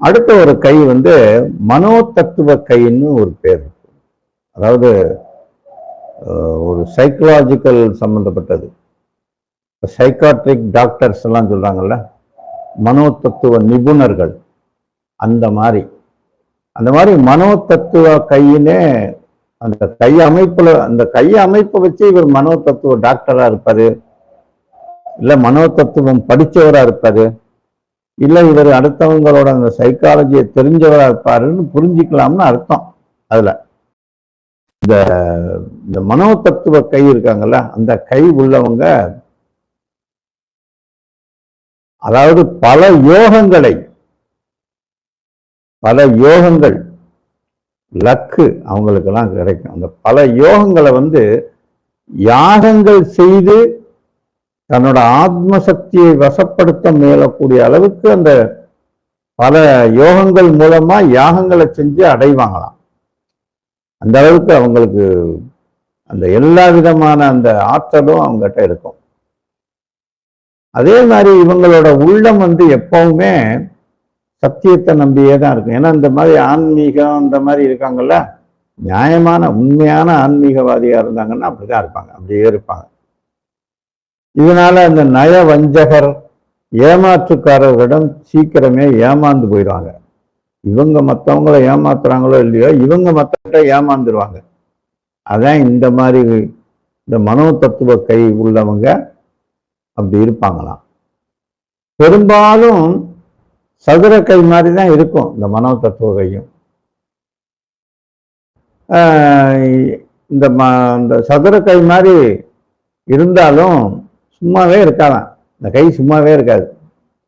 அடுத்த ஒரு கை வந்து மனோ தத்துவ கைன்னு ஒரு பேர். அதாவது ஒரு சைக்கலாஜிக்கல் சம்மந்தப்பட்டது சைக்காட்ரிக் டாக்டர்ஸ் எல்லாம் சொல்கிறாங்கல்ல மனோ தத்துவ நிபுணர்கள். அந்த மாதிரி. அந்த மாதிரி மனோ தத்துவ கையினே அந்த கை அமைப்பில் அந்த கை அமைப்பை வச்சு இவர் மனோ தத்துவ டாக்டராக இருப்பார். இல்லை மனோ தத்துவம் படிச்சவரா இல்ல இவர் அடுத்தவங்களோட அந்த சைக்காலஜியை தெரிஞ்சவராக இருப்பாருன்னு புரிஞ்சுக்கலாம்னு அர்த்தம் அதுல. இந்த இந்த மனோ தத்துவ கை இருக்காங்கல்ல அந்த கை உள்ளவங்க அதாவது பல யோகங்களை பல யோகங்கள் லக்கு அவங்களுக்கெல்லாம் கிடைக்கும். அந்த பல யோகங்களை வந்து யாகங்கள் செய்து தன்னோட ஆத்ம சக்தியை வசப்படுத்த முயலக்கூடிய அளவுக்கு அந்த பல யோகங்கள் மூலமா யாகங்களை செஞ்சு அடைவாங்களாம். அந்த அளவுக்கு அவங்களுக்கு அந்த எல்லா விதமான அந்த ஆற்றலும் அவங்ககிட்ட இருக்கும். அதே மாதிரி இவங்களோட உள்ளம் வந்து எப்பவுமே சத்தியத்தை நம்பியே தான் இருக்கும். ஏன்னா இந்த மாதிரி ஆன்மீகம் இந்த மாதிரி இருக்காங்கல்ல நியாயமான உண்மையான ஆன்மீகவாதியா இருந்தாங்கன்னா அப்படிதான் இருப்பாங்க. அப்படியே இருப்பாங்க. இதனால அந்த நய வஞ்சகர் ஏமாற்றுக்காரர்களிடம் சீக்கிரமே ஏமாந்து போயிடுவாங்க. இவங்க மற்றவங்கள ஏமாத்துறாங்களோ இல்லையோ இவங்க மற்றவங்க ஏமாந்துருவாங்க. அதான் இந்த மாதிரி இந்த மனோ தத்துவ கை உள்ளவங்க அப்படி இருப்பாங்களாம். பெரும்பாலும் சதுர கை மாதிரி தான் இருக்கும் இந்த மனோ தத்துவ கையும். ஆஹ் இந்த ம இந்த சதுர கை மாதிரி இருந்தாலும் சும்மாவே இருக்காதான். இந்த கை சும்மாவே இருக்காது.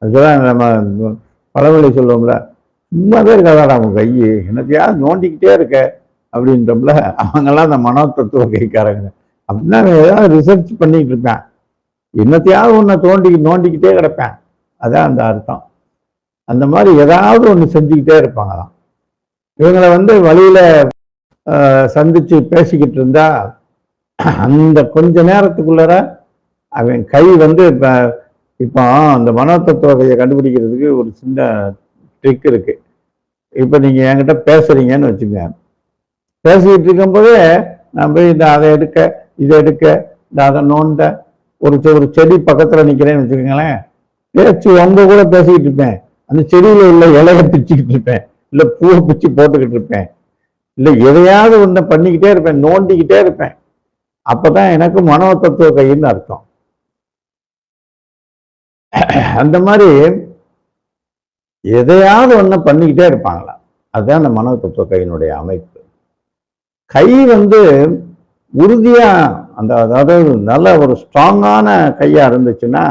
அதுதான் நம்ம பழமொழி சொல்லுவோம்ல சும்மாவே இருக்காதாடா அவங்க கை என்னத்தையாவது நோண்டிக்கிட்டே இருக்க அப்படின்றோம்ல. அவங்கெல்லாம் அந்த மனோ தத்துவ கைக்காரங்க. அப்படின்னா ஏதாவது ரிசர்ச் பண்ணிக்கிட்டு இருப்பேன் என்னத்தையாவது ஒன்றை தோண்டி நோண்டிக்கிட்டே கிடப்பேன். அதான் அந்த அர்த்தம். அந்த மாதிரி ஏதாவது ஒன்று செஞ்சுக்கிட்டே இருப்பாங்களாம். இவங்களை வந்து வழியில் சந்தித்து சந்திச்சு பேசிக்கிட்டு இருந்தா அந்த கொஞ்ச நேரத்துக்குள்ளார அவன் கை வந்து இப்போ இப்போ அந்த மனோ தத்துவ கையை கண்டுபிடிக்கிறதுக்கு ஒரு சின்ன ட்ரிக் இருக்குது இப்போ நீங்கள் என்கிட்ட பேசுகிறீங்கன்னு வச்சுங்க பேசிக்கிட்டு இருக்கும்போதே நான் போய் இந்த அதை எடுக்க இதை எடுக்க இந்த அதை நோண்ட ஒரு ஒரு செடி பக்கத்தில் நிற்கிறேன்னு வச்சுக்கோங்களேன். பேச்சு உங்க கூட பேசிக்கிட்டு இருப்பேன். அந்த செடியில் உள்ள இலைய பிச்சுக்கிட்டு இருப்பேன். இல்லை பூவை பிச்சு போட்டுக்கிட்டு இருப்பேன். இல்லை எதையாவது ஒன்றை பண்ணிக்கிட்டே இருப்பேன் நோண்டிக்கிட்டே இருப்பேன். அப்போ தான் எனக்கு மனோ தத்துவ கைன்னு அர்த்தம். அந்த மாதிரி எதையாவது ஒண்ணு பண்ணிக்கிட்டே இருப்பாங்களா அதுதான் அந்த மனோ தத்துவ கையினுடைய அமைப்பு. கை வந்து உறுதியா அந்த அதாவது நல்ல ஒரு ஸ்ட்ராங்கான கையா இருந்துச்சுன்னா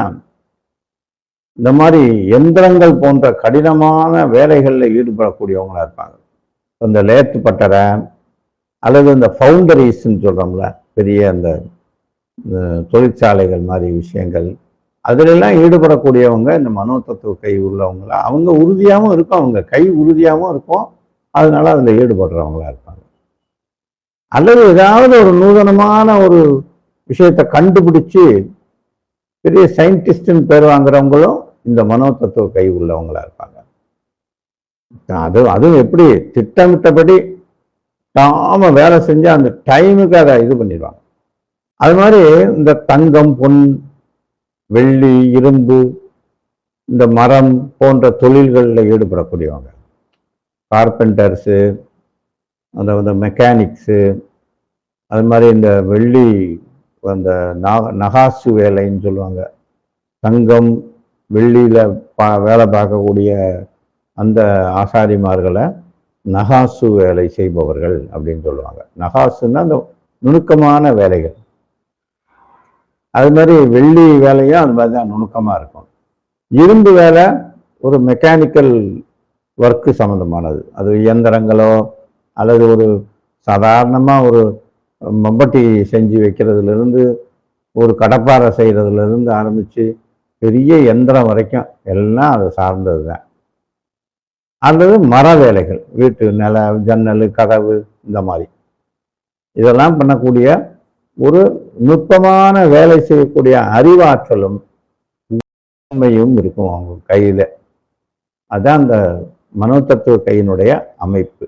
இந்த மாதிரி எந்திரங்கள் போன்ற கடினமான வேலைகளில் ஈடுபடக்கூடியவங்களா இருப்பாங்க. இந்த லேத்து பட்டறை அல்லது இந்த ஃபவுண்டரிஸ்ன்னு சொல்றோம்ல பெரிய அந்த தொழிற்சாலைகள் மாதிரி விஷயங்கள் அதிலெல்லாம் ஈடுபடக்கூடியவங்க இந்த மனோ தத்துவ கை உள்ளவங்களா? அவங்க உறுதியாகவும் இருக்கும். அவங்க கை உறுதியாகவும் இருக்கும். அதனால அதில் ஈடுபடுறவங்களா இருப்பாங்க. அல்லது ஏதாவது ஒரு நூதனமான ஒரு விஷயத்தை கண்டுபிடிச்சு பெரிய சயின்டிஸ்ட்னு பேர் வாங்குறவங்களும் இந்த மனோ தத்துவ கை உள்ளவங்களா இருப்பாங்க. அது அதுவும் எப்படி திட்டமிட்டபடி தாம வேலை செஞ்சு அந்த டைமுக்கு அதை இது பண்ணிடுவாங்க. அது மாதிரி இந்த தங்கம் பொன் வெள்ளி இரும்பு இந்த மரம் போன்ற தொழில்களில் ஈடுபடக்கூடியவங்க. கார்பெண்டர்ஸு அந்த அந்த மெக்கானிக்ஸு அது மாதிரி இந்த வெள்ளி அந்த நா- நகாசு வேலைன்னு சொல்லுவாங்க. தங்கம் வெள்ளியில் பா வேலை பார்க்கக்கூடிய அந்த ஆசாரிமார்களை நகாசு வேலை செய்பவர்கள் அப்படின்னு சொல்லுவாங்க. நகாசுன்னா அந்த நுணுக்கமான வேலைகள். அது மாதிரி வெள்ளி வேலையும் அது மாதிரி தான் நுணுக்கமாக இருக்கும். இரும்பு வேலை ஒரு மெக்கானிக்கல் ஒர்க்கு சம்மந்தமானது அது இயந்திரங்களோ அல்லது ஒரு சாதாரணமாக ஒரு மம்பட்டி செஞ்சு வைக்கிறதுலேருந்து ஒரு கடப்பாரை செய்கிறதுலேருந்து ஆரம்பித்து பெரிய எந்திரம் வரைக்கும் எல்லாம் அதை சார்ந்தது தான். அல்லது மர வேலைகள் வீட்டு நில ஜன்னல் கதவு இந்த மாதிரி. இதெல்லாம் பண்ணக்கூடிய ஒரு நுட்பமான வேலை செய்யக்கூடிய அறிவாற்றலும் உண்மையும் இருக்கும் அவங்க கையில். அதான் அந்த மனோதத்துவ கையினுடைய அமைப்பு.